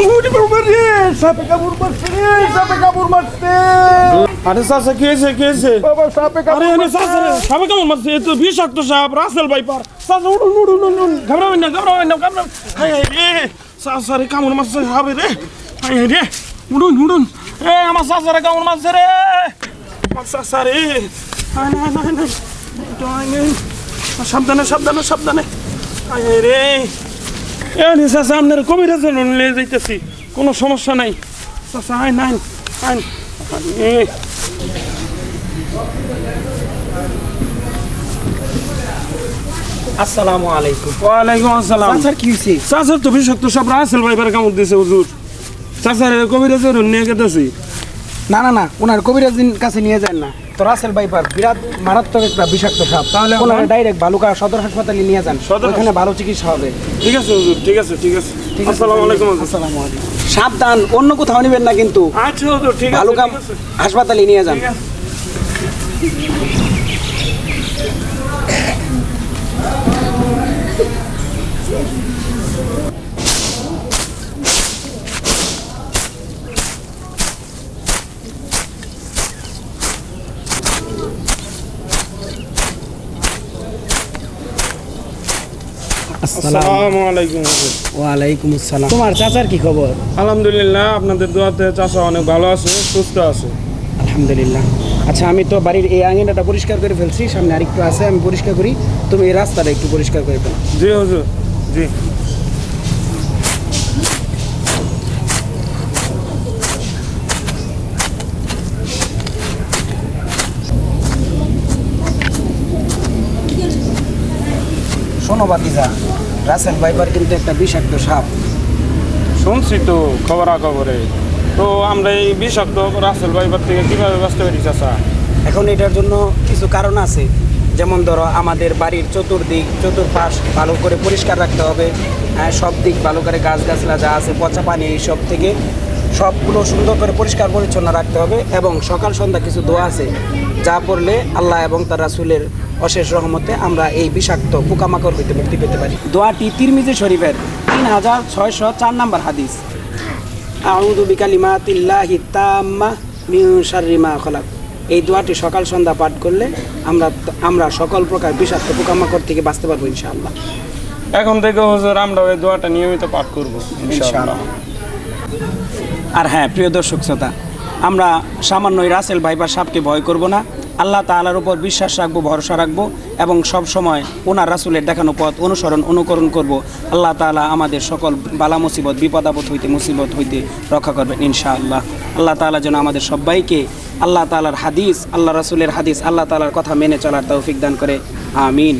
সাপে কামড় মারছে রে সাপে কামড় মারছে আরে চাচা কি হয়েছে কি হয়েছে বাবা সাপে আরে কামড় এনে মারছে। চাচা রে, সাপে কেমন মারছে এ তো বিষাক্ত সাপ রাসেল ভাইপার। চাচা উড়ুন উড়ুন উড়ুন ঘাবড়াবেন না ঘাবড়াবেন না ঘাবড়াবেন হাই হাই রে চাচা রে কামড় মারছে সাপে রে। হাই হাই রে উড়ুন উড়ুন এ আমার চাচা রে কামড় মারছে রে। আমার চাচা রে। হাই একটু হাই হাই। সাবধানে সাবধানে সাবধানে। হাই রে। চাচা আপনার কবিরাজ নিয়ে যাইতেছি। কোনো সমস্যা নাই। চাচা আইন আইন আইন। আসসালামু আলাইকুম। ওয়ালাইকুম আসসালাম। স্যার কি তো বিষাক্ত সব রাসেল ভাইবার কামড় দিছে হুজুর। চাচার কবিরাজের নিয়ে গেতেছি। না না না ওনার কবিরাজিন কাছে নিয়ে যান না। তো রাসেল বাইপার বিরাট মারাত্মক একটা বিষাক্ত সাপ। তাহলে ওনারা ডাইরেক্ট বালুকা সদর হাসপাতালে নিয়ে যান। ওখানে ভালো চিকিৎসা হবে। ঠিক আছে হুজুর ঠিক আছে ঠিক আছে। আসসালামু আলাইকুম। আসসালামু আলাইকুম। সাবধান অন্য কোথাও নেবেন না কিন্তু। আচ্ছা হুজুর ঠিক আছে আছে, হাসপাতালে নিয়ে যান। ঠিক আছে। আসসালামু। আলাইকুম ওয়ালাইকুম আসসালাম। তোমার চাচার কি খবর? আলহামদুলিল্লাহ আপনাদের দোয়াতে চাচা অনেক ভালো আছে সুস্থ আছে। আলহামদুলিল্লাহ। আচ্ছা আমি তো বাড়ির এই আঙিনাটা পরিষ্কার করে ফেলছি সামনে আরেকটু আছে আমি পরিষ্কার করি। তুমি এই রাস্তাটা একটু পরিষ্কার করে ফেলো। জি হুজুর জি। শোনো বাতিজা রাসেল ভাইপার কিন্তু একটা বিষাক্ত সাপ। শুনছি তো খবরাখবরে। তো আমরা এই বিষাক্ত রাসেল ভাইবার থেকে কীভাবে বাঁচতে পারি চাচা? এখন এটার জন্য কিছু কারণ আছে। যেমন ধরো আমাদের বাড়ির চতুর্দিক চতুর্পাশ ভালো করে পরিষ্কার রাখতে হবে। হ্যাঁ, সব দিক ভালো করে গাছ গাছলা যা আছে পচা পানি এইসব থেকে সবগুলো সুন্দর করে পরিষ্কার পরিচ্ছন্ন রাখতে হবে এবং সকাল সন্ধ্যা কিছু দোয়া আছে যা পড়লে আল্লাহ এবং তার রাসুলের অশেষ রহমতে আমরা এই বিষাক্ত পোকামাকড় হইতে মুক্তি পেতে পারি। দোয়াটি তিরমিজি শরীফের তিন হাজার ছয়শো চার নম্বর হাদিস। তাম্মা খলাক। এই দোয়াটি সকাল সন্ধ্যা পাঠ করলে আমরা আমরা সকল প্রকার বিষাক্ত পোকামাকড় থেকে বাঁচতে পারব ইনশাআল্লাহ। এখন থেকে হুজুর আমরা ওই দোয়াটা নিয়মিত পাঠ করব ইনশাআল্লাহ। আর হ্যাঁ প্রিয় দর্শক শ্রোতা, আমরা সামান্য এই রাসেল ভাইপার সাপকে ভয় করব না। আল্লাহ তাআলার উপর বিশ্বাস রাখব, ভরসা রাখব এবং সব সময় ওনার রাসুলের দেখানো পথ অনুসরণ, অনুকরণ করব। আল্লাহ তালা আমাদের সকল বালা মুসিবত, বিপদ আপদ হইতে, মুসিবত হইতে রক্ষা করবেন ইনশাআল্লাহ। আল্লাহ তাআলা যেন আমাদের সবাইকে আল্লাহ তালার হাদিস, আল্লাহ রাসুলের হাদিস, আল্লাহ তালার কথা মেনে চলার তৌফিক দান করে। আমিন।